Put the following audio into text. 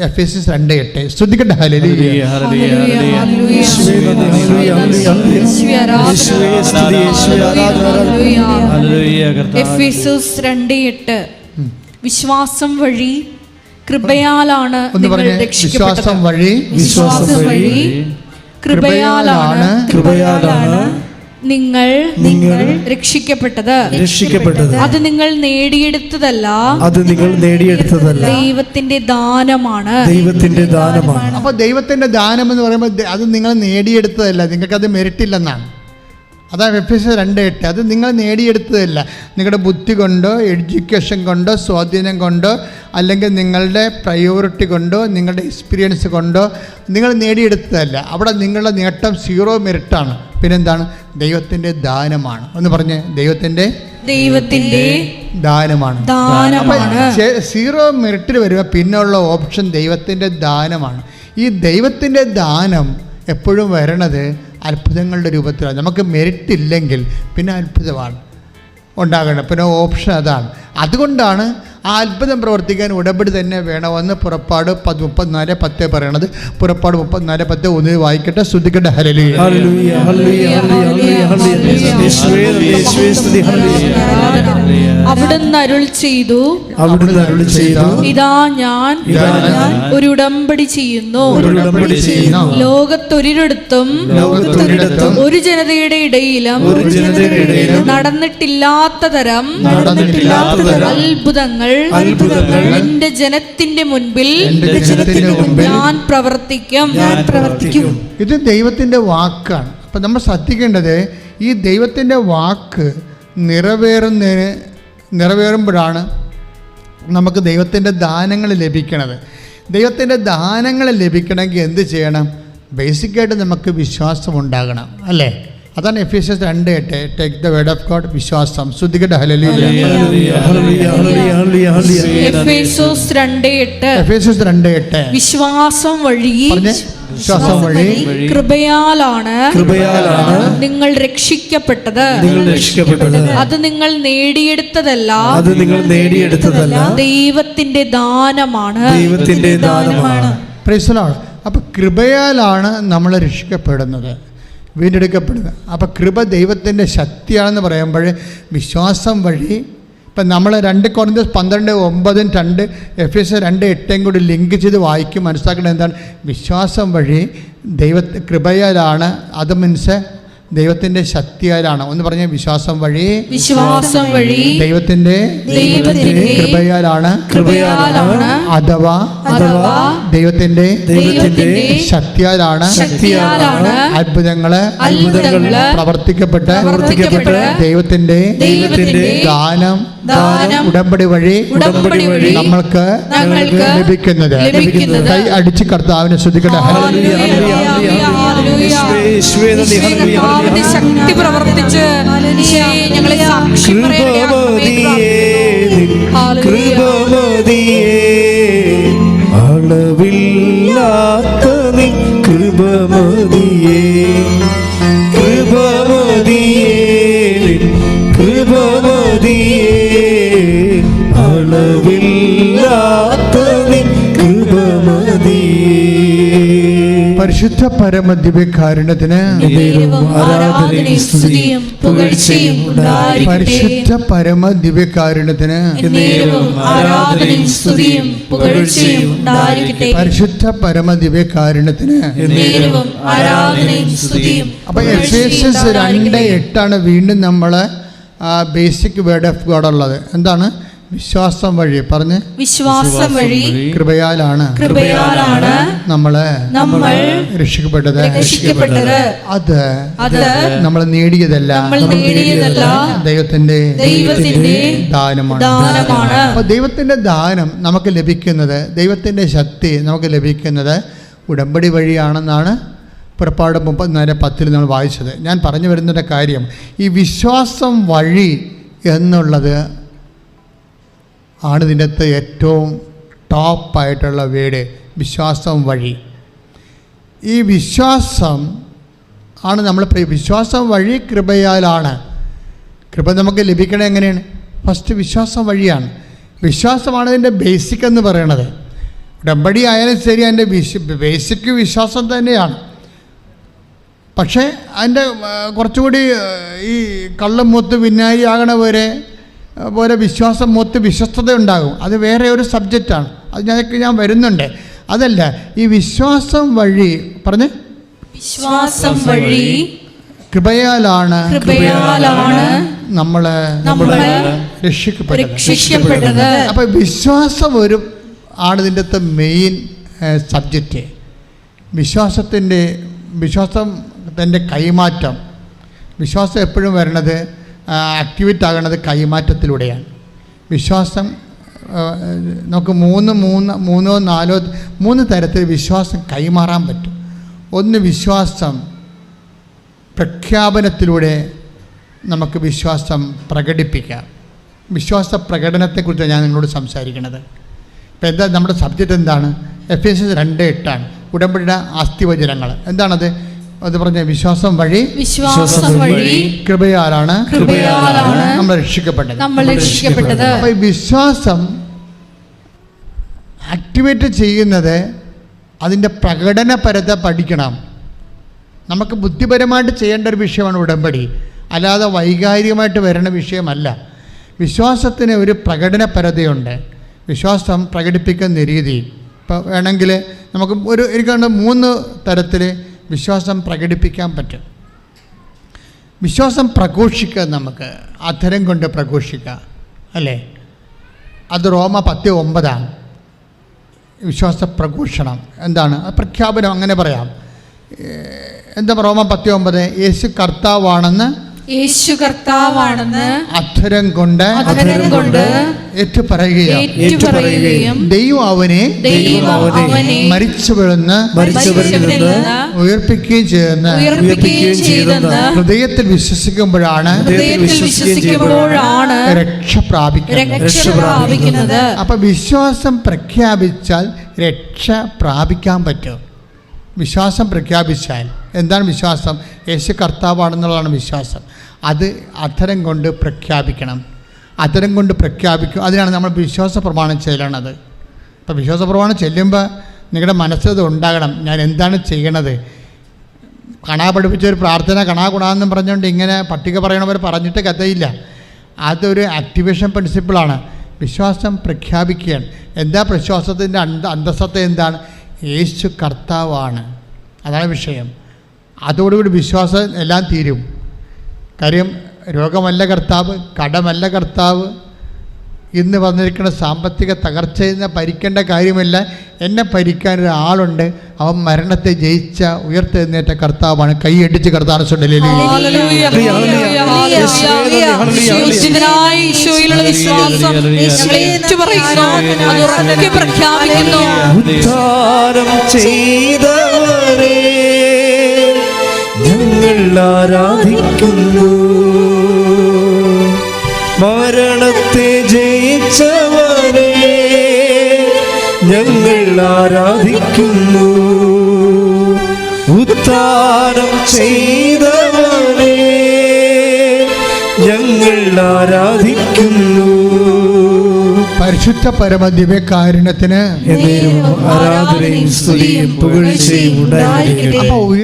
F S S രണ്ട് എട്ട്. ശ്രദ്ധിക്കട്ടെ രണ്ട് എട്ട്. വിശ്വാസം വഴി കൃപയാലാണ് നിങ്ങൾ രക്ഷിക്കപ്പെട്ടത്. വിശ്വാസം വഴി വിശ്വാസം വഴി കൃപയാലാണ് കൃപയാലാണ് നിങ്ങൾ നിങ്ങൾ രക്ഷിക്കപ്പെട്ടത്. രക്ഷിക്കപ്പെട്ടത്. അത് നിങ്ങൾ നേടിയെടുത്തതല്ല. അത് നിങ്ങൾ നേടിയെടുത്തതല്ല. ദൈവത്തിന്റെ ദാനമാണ്. ദൈവത്തിന്റെ ദാനമാണ്. അപ്പൊ ദൈവത്തിന്റെ ദാനം എന്ന് പറയുമ്പോൾ അത് നിങ്ങൾ നേടിയെടുത്തതല്ല. നിങ്ങൾക്ക് അത് ഇല്ലെന്നാണ്. അതാണ് എഫ് എസ് രണ്ട് എട്ട്. അത് നിങ്ങൾ നേടിയെടുത്തതല്ല. നിങ്ങളുടെ ബുദ്ധി കൊണ്ടോ എഡ്യൂക്കേഷൻ കൊണ്ടോ സ്വാധീനം കൊണ്ടോ അല്ലെങ്കിൽ നിങ്ങളുടെ പ്രയോറിറ്റി കൊണ്ടോ നിങ്ങളുടെ എക്സ്പീരിയൻസ് കൊണ്ടോ നിങ്ങൾ നേടിയെടുത്തതല്ല. അവിടെ നിങ്ങളുടെ നേട്ടം സീറോ മെറിറ്റാണ് പിന്നെന്താണ്? ദൈവത്തിന്റെ ദാനമാണ്. എന്ന് പറഞ്ഞ് ദൈവത്തിന്റെ ദൈവത്തിന്റെ ദാനമാണ്. ദാനമാണ്. സീറോ മെറിറ്റിൽ വരുമ്പോൾ പിന്നുള്ള ഓപ്ഷൻ ദൈവത്തിന്റെ ദാനമാണ്. ഈ ദൈവത്തിന്റെ ദാനം എപ്പോഴും വരണത് അത്ഭുതങ്ങളുടെ രൂപത്തിലാണ് നമുക്ക് മെറിറ്റ് ഇല്ലെങ്കിൽ പിന്നെ അത്ഭുതമാണ്. ഉണ്ടാകണം. പിന്നെ ഓപ്ഷൻ അതാണ്. അതുകൊണ്ടാണ് ആ അത്ഭുതം പ്രവർത്തിക്കാൻ ഉടമ്പടി തന്നെ വേണമെന്ന് പുറപ്പാട് പത് മുപ്പത്തിനാല് പത്ത് പറയണത്. പുറപ്പാട് മുപ്പത്തിനാല് പത്ത് ഒന്ന് വായിക്കട്ടെ. ശ്രദ്ധിക്കട്ടെ ഹരലി ഹല്ലേലൂയ, ഹല്ലേലൂയ, ഹല്ലേലൂയ, ഹല്ലേലൂയ. യേശുവേ സ്തുതി, ഹല്ലേലൂയ. അവിടുന്ന് അരുൾ ചെയ്തു. അവിടുന്ന് ഇതാ ഞാൻ. ഇതാ ഒരു ഉടമ്പടി ചെയ്യുന്നു. ഒരു ഉടമ്പടി ചെയ്യുന്നു. ലോകത്തൊരിടത്തും ഒരു ജനതയുടെ ഇടയിലും ഒരു ജനതയുടെ ഇടയിലും നടന്നിട്ടില്ലാത്ത തരം നടന്നിട്ടില്ലാത്ത തരം അത്ഭുതങ്ങൾ അത്ഭുതങ്ങൾ എന്റെ ജനത്തിന്റെ മുൻപിൽ എന്റെ ജനത്തിന്റെ മുമ്പിൽ ഞാൻ പ്രവർത്തിക്കും. ഞാൻ പ്രവർത്തിക്കും. ഇത് ദൈവത്തിന്റെ വാക്കാണ്. അപ്പം നമ്മൾ ശ്രദ്ധിക്കേണ്ടത് ഈ ദൈവത്തിന്റെ വാക്ക് നിറവേറുന്നതിന് നിറവേറുമ്പോഴാണ് നമുക്ക് ദൈവത്തിന്റെ ദാനങ്ങൾ ലഭിക്കണത്. ദൈവത്തിന്റെ ദാനങ്ങൾ ലഭിക്കണമെങ്കിൽ എന്ത് ചെയ്യണം? ബേസിക്കായിട്ട് നമുക്ക് വിശ്വാസം ഉണ്ടാകണം. അല്ലേ? അതാണ് എഫ് എസ് എസ് രണ്ട് എട്ട്. Take the word of God വിശ്വാസം. ശ്രദ്ധിക്കട്ടെ. വിശ്വാസം വഴി വിശ്വാസം വഴി. കൃപയാലാണ് കൃപയാലാണ് നിങ്ങൾ രക്ഷിക്കപ്പെട്ടത്. നിങ്ങൾ രക്ഷിക്കപ്പെട്ടത്. അത് നിങ്ങൾ നേടിയെടുത്തതല്ല. അത് നിങ്ങൾ നേടിയെടുത്തതല്ല. ദൈവത്തിന്റെ ദാനമാണ്. ദൈവത്തിന്റെ ദാനമാണ്. അപ്പൊ അപ്പോൾ കൃപയാലാണ് നമ്മൾ രക്ഷിക്കപ്പെടുന്നത്. വീണ്ടെടുക്കപ്പെടുന്നത് അപ്പോൾ കൃപ ദൈവത്തിന്റെ ശക്തിയാണെന്ന് പറയുമ്പോൾ വിശ്വാസം വഴി ഇപ്പം നമ്മൾ രണ്ട് കുറഞ്ഞ പന്ത്രണ്ട് ഒമ്പതും രണ്ട് എഫ് എസ് രണ്ട് എട്ടും കൂടി ലിങ്ക് ചെയ്ത് വായിക്കും മനസ്സിലാക്കേണ്ടത് എന്താണ്? വിശ്വാസം വഴി ദൈവ കൃപയാലാണ്. അത് മീൻസ് ദൈവത്തിന്റെ ശക്തിയാലാണ്. ഒന്ന് പറഞ്ഞ വിശ്വാസം വഴി. വിശ്വാസം വഴി ദൈവത്തിന്റെ ദൈവത്തിന്റെ കൃപയാലാണ്. കൃപയാലാണ് അഥവാ അഥവാ ദൈവത്തിന്റെ ദൈവത്തിന്റെ ശക്തിയാലാണ്. ശക്തിയാലാണ് അത്ഭുതങ്ങൾ അത്ഭുതങ്ങൾ പ്രവർത്തിക്കപ്പെട്ട് പ്രവർത്തിക്കപ്പെട്ട് ദൈവത്തിന്റെ ദൈവത്തിന്റെ ദാനം ദാനം ഉടമ്പടി വഴി ഉടമ്പടി വഴി നമ്മൾക്ക് ലഭിക്കുന്നത്. ലഭിക്കുന്നത്. കൈ അടിച്ച് കർത്താവിനെ ശ്രദ്ധിക്കട്ടെ. ശക്തി പ്രവർത്തിച്ച് ഞങ്ങളെ സാക്ഷി പരിശുദ്ധ പരമദിവ്യകാരുണ്യത്തിന് ദൈവം ആരാധനയും സ്തുതിയും പുകഴ്ചയും പരിശുദ്ധ പരമദിവ്യകാരുണ്യത്തിന് ആരാധനയും സ്തുതിയും പുകഴ്ചയും പരിശുദ്ധ പരമദിവ്യകാരുണ്യത്തിന് ആരാധനയും സ്തുതിയും അപ്പം എഫ് എസ് രണ്ട് എട്ടാണ് വീണ്ടും നമ്മളെ ബേസിക് വേർഡ് ഓഫ് ഗോഡ് ഉള്ളത്. എന്താണ്? വിശ്വാസം വഴി പറഞ്ഞ്. വിശ്വാസം വഴി കൃപയാലാണ് കൃപയാലാണ് നമ്മൾ നമ്മൾ രക്ഷിക്കപ്പെട്ടത്. രക്ഷിക്കപ്പെട്ടത്. അത് അത് നമ്മൾ നേടിയതല്ല. നമ്മൾ നേടിയതല്ല. ദൈവത്തിന്റെ ദൈവത്തിന്റെ ദാനമാണ്. ദാനമാണ്. അപ്പോൾ ദൈവത്തിന്റെ ദാനം നമുക്ക് ലഭിക്കുന്നത് ദൈവത്തിന്റെ ശക്തി നമുക്ക് ലഭിക്കുന്നത് ഉടമ്പടി വഴിയാണെന്നാണ് പുറപ്പാട് മുപ്പത്തിനാല് പത്തിൽ നമ്മൾ വായിച്ചത്. ഞാൻ പറഞ്ഞു വരുന്നൊരു കാര്യം ഈ വിശ്വാസം വഴി എന്നുള്ളത് ആണ് ഇതിന്റെ അകത്ത് ഏറ്റവും ടോപ്പായിട്ടുള്ള വേഡ് വിശ്വാസം വഴി. ഈ വിശ്വാസം ആണ് നമ്മൾ വിശ്വാസം വഴി കൃപയാലാണ്. കൃപ നമുക്ക് ലഭിക്കണത് എങ്ങനെയാണ്? ഫസ്റ്റ് വിശ്വാസം വഴിയാണ്. വിശ്വാസമാണ് ഇതിന്റെ ബേസിക് എന്ന് പറയണത്. ഉടമ്പടി ആയാലും ശരി അതിന്റെ വിശ് ബേസിക് വിശ്വാസം തന്നെയാണ്. പക്ഷേ അതിന്റെ കുറച്ചുകൂടി ഈ കള്ളം മൂത്ത് വിനായി ആകണ വരെ പോലെ വിശ്വാസം മൂത്ത് വിശ്വസ്തത ഉണ്ടാകും അത് വേറെ ഒരു സബ്ജക്റ്റാണ് അത് ഞങ്ങൾക്ക് ഞാൻ വരുന്നുണ്ട്. അതല്ല ഈ വിശ്വാസം വഴി പറഞ്ഞ്? വിശ്വാസം വഴി കൃപയാലാണ് കൃപയാലാണ് രക്ഷിക്കപ്പെട്ടത്. രക്ഷിക്കപ്പെട്ടത്. അപ്പോൾ വിശ്വാസം ഒരു ആണ് ഇതിന്റെ മെയിൻ സബ്ജക്റ്റ് വിശ്വാസത്തിന്റെ വിശ്വാസത്തിന്റെ കൈമാറ്റം. വിശ്വാസം എപ്പോഴും വരണത് ആക്ടിവേറ്റ് ആകുന്നത് കൈമാറ്റത്തിലൂടെയാണ്. വിശ്വാസം നമുക്ക് മൂന്ന് മൂന്ന് മൂന്നോ നാലോ മൂന്ന് തരത്തിൽ വിശ്വാസം കൈമാറാൻ പറ്റും. ഒന്ന് വിശ്വാസം പ്രഖ്യാപനത്തിലൂടെ നമുക്ക് വിശ്വാസം പ്രകടിപ്പിക്കാം. വിശ്വാസ പ്രകടനത്തെക്കുറിച്ച് ഞാൻ നിങ്ങളോട് സംസാരിക്കുന്നത് ഇപ്പം എന്താ നമ്മുടെ സബ്ജക്റ്റ് എന്താണ്? എഫ് എസ് രണ്ട് എട്ടാണ്. ഉടമ്പടിയുടെ അസ്ഥിവചനങ്ങൾ. എന്താണത്? അത് പറഞ്ഞ വിശ്വാസം വഴി വിശ്വാസം വഴി കൃപയാലാണ് കൃപയാലാണ് നമ്മൾ രക്ഷിക്കപ്പെട്ടത്. നമ്മൾ രക്ഷിക്കപ്പെട്ടത്. അപ്പോൾ ഈ വിശ്വാസം ആക്ടിവേറ്റ് ചെയ്യുന്നത് അതിന്റെ പ്രകടനപരത പഠിക്കണം. നമുക്ക് ബുദ്ധിപരമായിട്ട് ചെയ്യേണ്ട ഒരു വിഷയമാണ് ഉടമ്പടി. അല്ലാതെ വൈകാരികമായിട്ട് വരുന്ന വിഷയമല്ല. വിശ്വാസത്തിന് ഒരു പ്രകടനപരതയുണ്ട്. വിശ്വാസം പ്രകടിപ്പിക്കുന്ന രീതി. ഇപ്പോൾ വേണമെങ്കിൽ നമുക്ക് ഒരു എനിക്ക് മൂന്ന് തരത്തിൽ വിശ്വാസം പ്രകടിപ്പിക്കാൻ പറ്റും. വിശ്വാസം പ്രഘോഷിക്കുക നമുക്ക് അധരം കൊണ്ട് പ്രഘോഷിക്കുക അല്ലേ? അത് റോമ പത്ത് ഒമ്പതാണ് വിശ്വാസ പ്രഘോഷണം എന്താണ്? പ്രഖ്യാപനം അങ്ങനെ പറയാം. എന്താ റോമ പത്ത് ഒമ്പത്? യേശു കർത്താവാണെന്ന് യേശു കർത്താവാണെന്ന് അക്ഷരം കൊണ്ട് അക്ഷരം കൊണ്ട് ഏറ്റു പറയുകയും ദൈവം അവനെ മരിച്ചു വീഴുന്ന് ഉയർപ്പിക്കുകയും ചെയ്യുന്ന ഹൃദയത്തിൽ വിശ്വസിക്കുമ്പോഴാണ് രക്ഷ പ്രാപിക്കുന്നത്. അപ്പം വിശ്വാസം പ്രഖ്യാപിച്ചാൽ രക്ഷ പ്രാപിക്കാൻ പറ്റും. വിശ്വാസം പ്രഖ്യാപിച്ചാൽ എന്താണ് വിശ്വാസം? യേശു കർത്താവാണെന്നുള്ളതാണ് വിശ്വാസം. അത് അധരം കൊണ്ട് പ്രഖ്യാപിക്കണം. അധരം കൊണ്ട് പ്രഖ്യാപിക്കും. അതിനാണ് നമ്മൾ വിശ്വാസ പ്രമാണം ചെല്ലണത്. അപ്പോൾ വിശ്വാസ പ്രമാണം ചെല്ലുമ്പോൾ നിങ്ങളുടെ മനസ്സിലത് ഉണ്ടാകണം. ഞാൻ എന്താണ് ചെയ്യണത്? കണാ പഠിപ്പിച്ച ഒരു പ്രാർത്ഥന കണാ ഗുണാന്നും പറഞ്ഞുകൊണ്ട് ഇങ്ങനെ പട്ടിക പറയണവർ പറഞ്ഞിട്ട് കഥയില്ല. അതൊരു ആക്ടിവേഷൻ പ്രിൻസിപ്പിളാണ് വിശ്വാസം പ്രഖ്യാപിക്കുകയാണ്. എന്താ വിശ്വാസത്തിന്റെ അന്ത അന്തസ്സത്ത എന്താണ്? യേശു കർത്താവാണ്. അതാണ് വിഷയം. അതോടുകൂടി വിശ്വാസം എല്ലാം തീരും. കാര്യം രോഗമല്ല കർത്താവ് കടമല്ല കർത്താവ് ഇന്ന് വന്നിരിക്കുന്ന സാമ്പത്തിക തകർച്ചയിൽ നിന്ന് ഭരിക്കേണ്ട കാര്യമില്ല. എന്നെ ഭരിക്കാൻ ഒരാളുണ്ട് അവൻ മരണത്തെ ജയിച്ച ഉയർത്തെഴുന്നേറ്റ കർത്താവാണ്. കൈയടിച്ച് കർത്താവ് ഹല്ലേലൂയ, ഹല്ലേലൂയ, ഹല്ലേലൂയ. യേശുവിനായി ഈശോയിലുള്ള വിശ്വാസം ഞങ്ങൾ ഏറ്റുപറയുന്നു ആരാധിക്കുന്നു മരണത്തെ ജയിച്ചവരെ ഞങ്ങൾ ആരാധിക്കുന്നു. ഉത്താരം ചെയ്തവരെ ഞങ്ങൾ ആരാധിക്കുന്നു. പരിശുദ്ധ പരമ ദിവ്യകാരുണ്യത്തിന് ആരാധനയും സ്തുതിയും പുകഴ്ചയും ഉണ്ടായിരിക്കട്ടെ. അപ്പോൾ